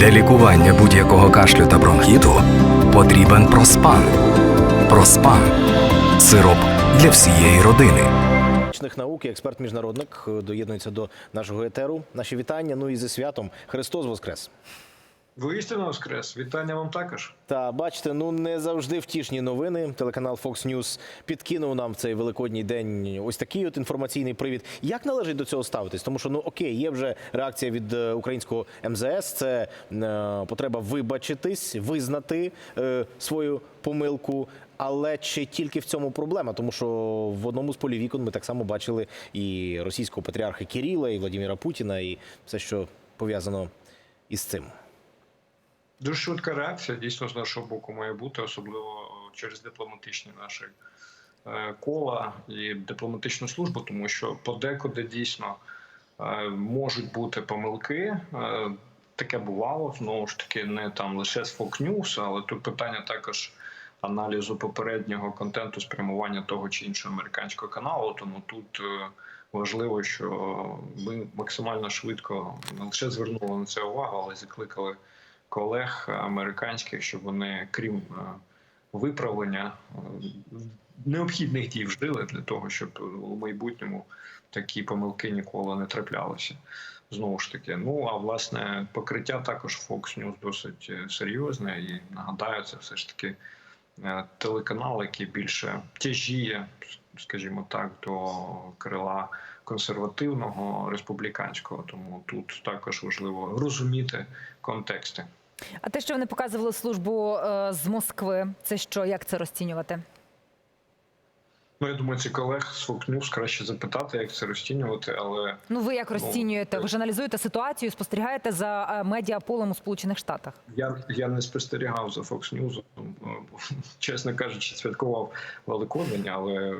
Для лікування будь-якого кашлю та бронхіту потрібен проспан. Проспан сироп для всієї родини. Наук і експерт-міжнародник е, доєднується до нашого етеру. Наші вітання. Ну і зі святом Христос Воскрес. Воістину воскрес. Вітання вам також. Та бачите, ну не завжди втішні новини. Телеканал Fox News підкинув нам цей великодній день ось такий от інформаційний привід. Як належить до цього ставитись? Тому що ну окей, є вже реакція від е, українського МЗС. Це е, потреба вибачитись, визнати е, свою помилку. Але чи тільки в цьому проблема? Тому що в одному з полів вікон ми так само бачили і російського патріарха Кіріла, і Владимира Путіна, і все, що пов'язано із цим. Дуже швидка реакція дійсно з нашого боку має бути, особливо через дипломатичні наші е, кола і дипломатичну службу, тому що подекуди дійсно е, можуть бути помилки. Е, Таке бувало знову ж таки, не там лише з Fox News, але тут питання також аналізу попереднього контенту спрямування того чи іншого американського каналу. Тому тут е, важливо, що ми максимально швидко не лише звернули на це увагу, але закликали колег американських, щоб вони, крім е, виправлення, е, необхідних дій вжили для того, щоб у майбутньому такі помилки ніколи не траплялися. Знову ж таки, ну а власне покриття також Fox News досить е, серйозне, і нагадаю, це все ж таки телеканал, який більше тяжіє, скажімо так, до крила консервативного республіканського. Тому тут також важливо розуміти контексти. А те, що вони показували службу е, з Москви, це що? Як це розцінювати? Ну, я думаю, ці колег з Fox News краще запитати, як це розцінювати, але Ну ви як розцінюєте? Ви ж аналізуєте ситуацію, спостерігаєте за е, медіаполем у Сполучених Штатах? я, я не спостерігав за Fox News, чесно кажучи, святкував Великодень, але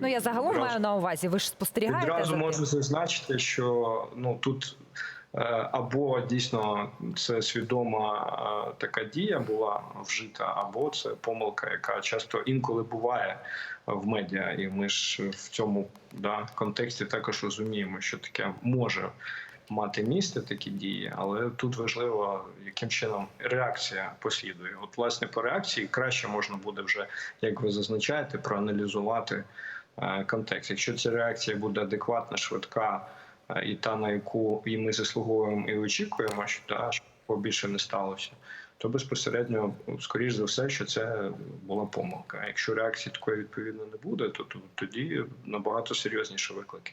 Ну я загалом відразу- маю на увазі. Ви ж спостерігаєте тим? можу зазначити, що ну тут е, або дійсно це свідома е, така дія була вжита, або це помилка, яка часто інколи буває в медіа, і ми ж в цьому да, контексті також розуміємо, що таке може мати місце такі дії, але тут важливо, яким чином реакція послідує. От, власне, по реакції краще можна буде вже, як ви зазначаєте, проаналізувати е, контекст. Якщо ця реакція буде адекватна, швидка е, і та, на яку і ми заслуговуємо і очікуємо, що да, щоб більше не сталося, то безпосередньо, скоріш за все, що це була помилка. Якщо реакції такої відповідно не буде, то, то тоді набагато серйозніші виклики,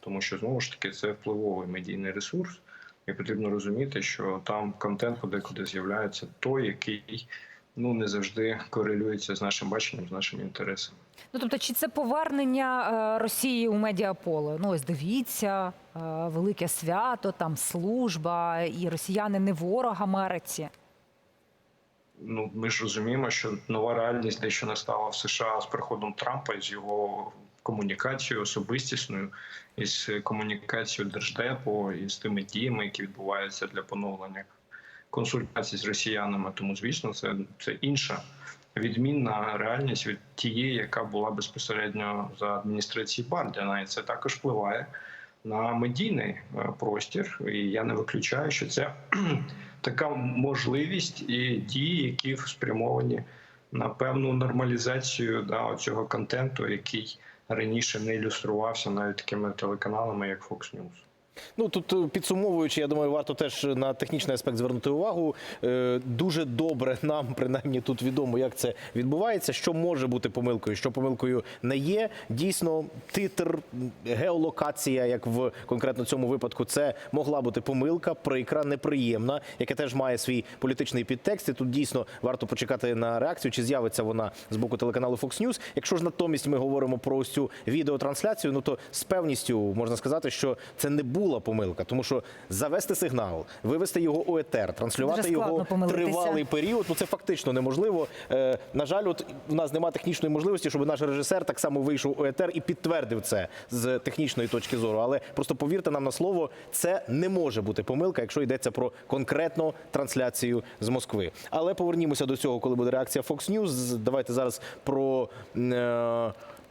тому що знову ж таки це впливовий медійний ресурс, і потрібно розуміти, що там контент подекуди з'являється той, який ну не завжди корелюється з нашим баченням, з нашими інтересами. Ну тобто, чи це повернення е, Росії у медіаполе? Ну ось дивіться, е, велике свято, там служба, і росіяни не ворог Америці. ну ми ж розуміємо, що нова реальність дещо настала в США з приходом Трампа і з його комунікацією особистісною, із комунікацією держдепу і з тими діями, які відбуваються для поновлення консультацій з росіянами. Тому, звісно, це, це інша відмінна реальність від тієї, яка була безпосередньо за адміністрації Бардіна, і це також впливає на медійний е, простір. І я не виключаю, що це така можливість і дії, які спрямовані на певну нормалізацію да, цього контенту, який раніше не ілюструвався навіть такими телеканалами, як Fox News. Ну тут е, підсумовуючи, я думаю, варто теж на технічний аспект звернути увагу. Е, Дуже добре нам принаймні тут відомо, як це відбувається, що може бути помилкою, що помилкою не є. Дійсно, титр, геолокація, як в конкретно цьому випадку, це могла бути помилка, прикра, неприємна, яка теж має свій політичний підтекст. І тут дійсно варто почекати на реакцію, чи з'явиться вона з боку телеканалу Fox News. Якщо ж натомість ми говоримо про ось цю відеотрансляцію, ну то з певністю можна сказати, що це не була помилка, тому що завести сигнал, вивести його у етер, транслювати його тривалий період. Ну це фактично неможливо. Е, на жаль, от у нас немає технічної можливості, щоб наш режисер так само вийшов у етер і підтвердив це з технічної точки зору. Але просто повірте нам на слово, це не може бути помилка, якщо йдеться про конкретну трансляцію з Москви. Але повернімося до цього, коли буде реакція Fox News. Давайте зараз про.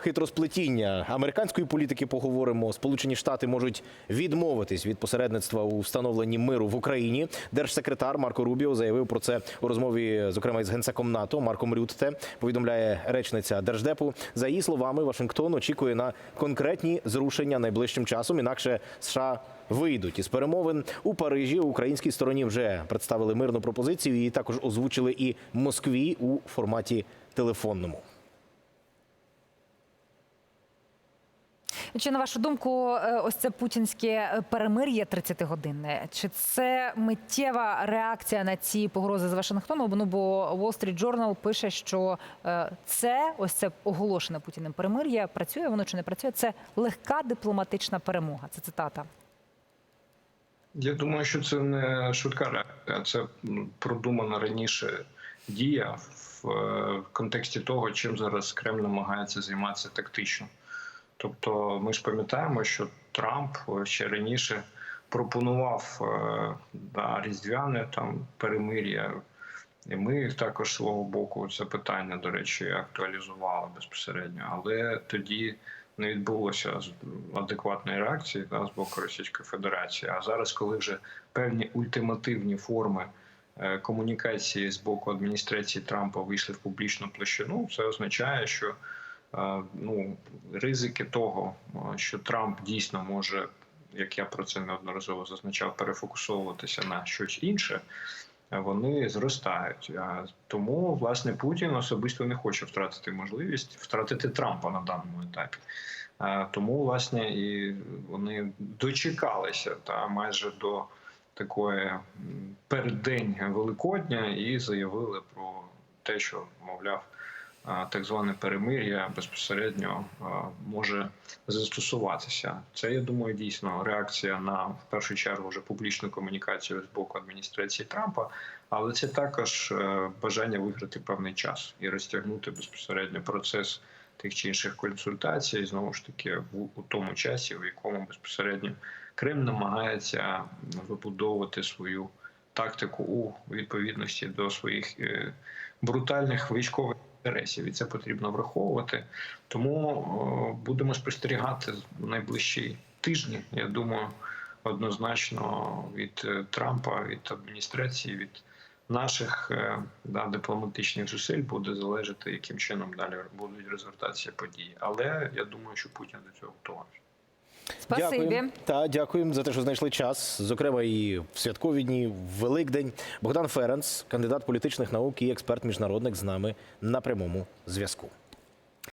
Хитросплетіння американської політики поговоримо. Сполучені Штати можуть відмовитись від посередництва у встановленні миру в Україні. Держсекретар Марко Рубіо заявив про це у розмові, зокрема із генсеком НАТО Марком Рютте. Повідомляє речниця держдепу. За її словами, Вашингтон очікує на конкретні зрушення найближчим часом. Інакше США вийдуть із перемовин у Парижі. Українській стороні вже представили мирну пропозицію. Її також озвучили і Москві у форматі телефонному. Чи на вашу думку, е, ось це путінське перемир'я 30-годинне? Чи це миттєва реакція на ці погрози з Вашингтону? Ну бо Wall Street Journal пише, що е, це ось це оголошене Путіним перемир'я. Працює воно чи не працює? Це легка дипломатична перемога. Це цитата. Я думаю, що це не швидка реакція, це продумана раніше дія в е, контексті того, чим зараз Кремль намагається займатися тактично. Тобто, ми ж пам'ятаємо, що Трамп е, ще раніше пропонував е, да, різдвяне там перемир'я. І ми також з свого боку це питання, до речі, актуалізували безпосередньо, але тоді не відбулося адекватної реакції да, з боку Російської Федерації. А зараз, коли вже певні ультимативні форми е, комунікації з боку адміністрації Трампа вийшли в публічну площину, це означає, що е, ну, ризики того, е, що Трамп дійсно може, як я про це неодноразово зазначав, перефокусовуватися на щось інше. е, Вони зростають, А тому власне Путін особисто не хоче втратити можливість втратити Трампа на даному етапі. Е, Тому власне і вони дочекалися та майже до такої переддень Великодня і заявили про те, що мовляв а, так зване перемир'я безпосередньо може застосуватися. Це я думаю дійсно реакція на в першу чергу вже публічну комунікацію з боку адміністрації Трампа, але це також е, бажання виграти певний час і розтягнути безпосередньо процес тих чи інших консультацій, знову ж таки, в у тому часі, в якому безпосередньо Крим намагається вибудовувати свою тактику у відповідності до своїх е, брутальних військових інтересів, і це потрібно враховувати. Тому о, будемо спостерігати найближчі тижні. Я думаю, однозначно від е, Трампа, від адміністрації, від наших е, да, дипломатичних зусиль буде залежати, яким чином далі будуть розвертатися події. Але я думаю, що Путін до цього готовий. Спасибі. Та дякуємо за те, що знайшли час, зокрема і в святкові дні, в Великдень. Богдан Ференц, кандидат політичних наук і експерт міжнародник з нами на прямому зв'язку.